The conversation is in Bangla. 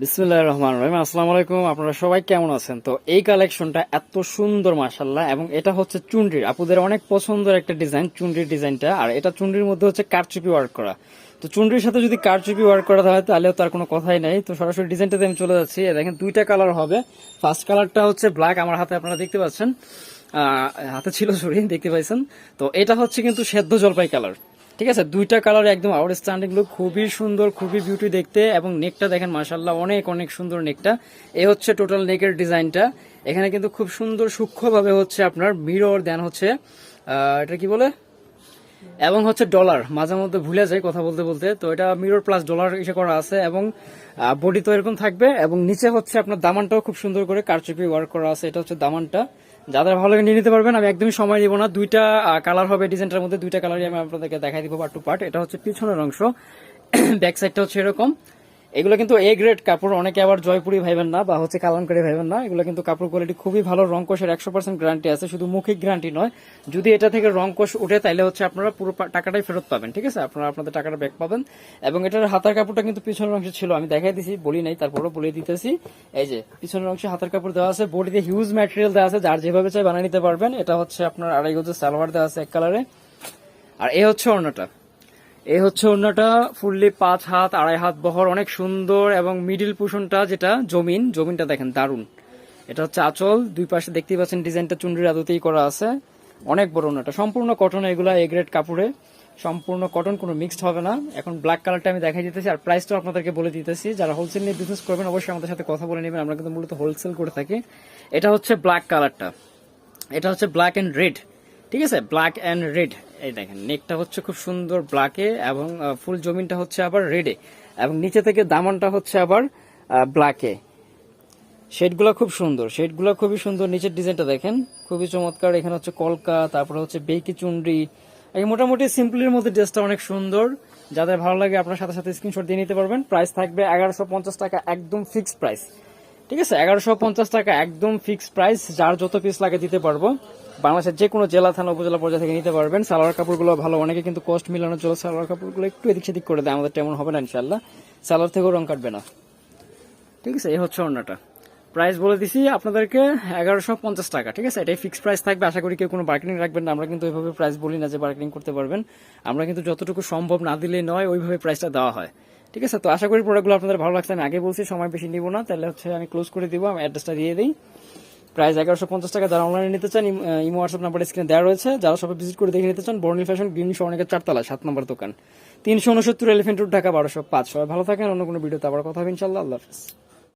বিসমুল্লাহ রহমান রহিম। আসসালামু আলাইকুম, আপনারা সবাই কেমন আছেন? তো এই কালেকশনটা এত সুন্দর মাসাল্লাহ এবং এটা হচ্ছে চুন্ডির আপুদের অনেক পছন্দের একটা ডিজাইন চুন্ডির ডিজাইনটা, আর এটা চুন্ডির মধ্যে হচ্ছে কারচুপি ওয়ার্ক করা। তো চুন্ডির সাথে যদি কারচুপি ওয়ার্ক করা হয় তাহলে তার কোনো কথাই নেই। তো সরাসরি ডিজাইনটাতে আমি চলে যাচ্ছি। দেখেন, দুইটা কালার হবে। ফার্স্ট কালারটা হচ্ছে ব্ল্যাক আমার হাতে আপনারা দেখতে পাচ্ছেন। হাতে ছিল সরি দেখতে পাইছেন। তো এটা হচ্ছে কিন্তু সেদ্ধ জলপাই কালার। ঠিক আছে, দুইটা কালার একদম আউটস্ট্যান্ডিং লুক খুবই সুন্দর, খুবই বিউটি দেখতে এবং নেকটা দেখেন মাশাল্লাহ অনেক অনেক সুন্দর নেকটা এ হচ্ছে টোটাল নেকের ডিজাইনটা। এখানে কিন্তু খুব সুন্দর সূক্ষ্মভাবে হচ্ছে আপনার মিরর দেন হচ্ছে এটা কি বলে? এবং হচ্ছে ডলার মাঝে মধ্যে ভুলে যায় কথা বলতে বলতে। তো এটা মিরর প্লাস ডলার ইসে করা আছে এবং বডি তো এরকম থাকবে এবং নিচে হচ্ছে আপনার দামানটাও খুব সুন্দর করে কারচুপি ওয়ার্ক করা আছে। এটা হচ্ছে দামানটা। যাদের ভালো লাগে নিয়ে নিতে পারবেন, আমি একদমই সময় দিব না। দুইটা কালার হবে ডিজাইনটার মধ্যে, দুইটা কালারই আমি আপনাদেরকে দেখাই দিব পার্ট টু পার্ট এটা হচ্ছে পিছনের অংশ। ব্যাক সাইডটা হচ্ছে এরকম। এগুলো কিন্তু এ গ্রেড কাপড়, অনেকে আবার জয়পুরি ভাইবেন না বা হচ্ছে কালামকারি ভাইবেন না। এগুলো কিন্তু কাপড় কোয়ালিটি খুবই ভালো রংকোশের একশো পার্সেন্ট গ্যারান্টি আছে, শুধু মৌখিক গ্যারান্টি নয়। যদি এটা থেকে রংকোশ উঠে তাহলে হচ্ছে আপনারা পুরো টাকাটাই ফেরত পাবেন, ঠিক আছে? আপনারা আপনাদের টাকাটা ব্যাক পাবেন। এবং এটার হাতার কাপড়টা কিন্তু পিছনের অংশে ছিল, আমি দেখাই দিছি, বলি নাই, তারপরও বলে দিতেছি। এই যে, পিছনের অংশে হাতার কাপড় দেওয়া আছে বডিতে হিউজ ম্যাটেরিয়াল দেওয়া আছে, যার যেভাবে চাই বানিয়ে নিতে পারবেন। এটা হচ্ছে আপনার আড়াই গজের সালোয়ার দেওয়া আছে এক কালারে আর এ হচ্ছে অন্যটা। এই হচ্ছে অন্যটা, ফুললি পাঁচ হাত, আড়াই হাত বহর, অনেক সুন্দর এবং মিডিল পোষণটা যেটা জমিন, জমিনটা দেখেন দারুণ এটা হচ্ছে আঁচল, দুই পাশে দেখতেই পাচ্ছেন ডিজাইনটা চুন্ডির আদতেই করা আছে। অনেক বড় অন্যটা। সম্পূর্ণ কটন এগুলা এ গ্রেড কাপড়ে। সম্পূর্ণ কটন কোনো মিক্সড হবে না। এখন ব্ল্যাক কালারটা আমি দেখাই দিতেছি, আর প্রাইসটাও আপনাদেরকে বলে দিতেছি। যারা হোলসেল নিয়ে বিজনেস করবেন, অবশ্যই আমাদের সাথে কথা বলে নেবেন। আমরা কিন্তু মূলত হোলসেল করে থাকি। এটা হচ্ছে ব্ল্যাক কালারটা এটা হচ্ছে ব্ল্যাক অ্যান্ড রেড ঠিক আছে? ব্ল্যাক অ্যান্ড রেড এই দেখেন নেকটা হচ্ছে খুব সুন্দর ব্ল্যাকে এবং ফুল জমিনটা হচ্ছে আবার রেডে এবং নিচে থেকে দামনটা হচ্ছে আবার ব্ল্যাকে শেডগুলো খুব সুন্দর শেডগুলো খুবই সুন্দর, নিচের ডিজাইনটা দেখেন, খুবই চমৎকার। এখানে হচ্ছে কলকা, তারপরে হচ্ছে বেকি চুনরি। এই মোটামুটি সিম্পলের মধ্যে ড্রেসটা অনেক সুন্দর। যাদের ভালো লাগে আপনার সাথে সাথে স্ক্রিনশট দিয়ে নিতে পারবেন। প্রাইস থাকবে এগারোশো টাকা, একদম ফিক্সড প্রাইস ঠিক আছে, এগারোশো পঞ্চাশ টাকা একদম ফিক্সড প্রাইস যার যত পিস লাগে দিতে পারব। বাংলাদেশের যে কোনো জেলা, থানা, উপজেলা পর্যায়ে থেকে নিতে পারবেন। সালোয়ার কাপড়গুলো ভালো, অনেকে কিন্তু কস্ট মিলানোর জন্য সালোয়ার কাপড়গুলো একটু এদিক সেদিক করে দেয়। আমাদের তেমন হবে না ইনশাল্লাহ সালোয়ার থেকেও রং কাটবে না। ঠিক আছে, এই হচ্ছে অন্যটা। প্রাইস বলে দিছি আপনাদেরকে এগারোশো পঞ্চাশ টাকা। ঠিক আছে, এটাই ফিক্সড প্রাইস থাকবে। আশা করি কেউ কোনো বার্গেনিং রাখবেন না। আমরা কিন্তু ওইভাবে প্রাইস বলি না যে বার্গেনিং করতে পারবেন। আমরা কিন্তু যতটুকু সম্ভব না দিলে নয়, ওইভাবে প্রাইসটা দেওয়া হয়। ঠিক আছে, তো আশা করি প্রোডাক্টগুলো আপনাদের ভালো লাগছে। আমি আগে বলছি, সময় বেশি নিব না, তাহলে হচ্ছে আমি ক্লোজ করে দিব, আমি অ্যাড্রেসটা দিয়ে দিই। প্রাইস এগারোশো পঞ্চাশ টাকা, যারা অনলাইনে নিতে চান, ইম- হোয়াটসঅ্যাপ নাম্বার স্ক্রিনে দেওয়া রয়েছে। যারা সবাই ভিজিট করে দেখে নিতে চান বর্ণিল ফ্যাশন গ্রিন অনেকের চারতলা সাত নম্বর দোকান। তিনশো উনসত্তর এলিফেন্ট রোড ঢাকা বারোশো পাঁচ। সবাই ভালো থাকেন, অন্য কোনো ভিডিওতে আবার কথা হবে, ইনশাল্লাহ। আল্লাহ হাফিজ।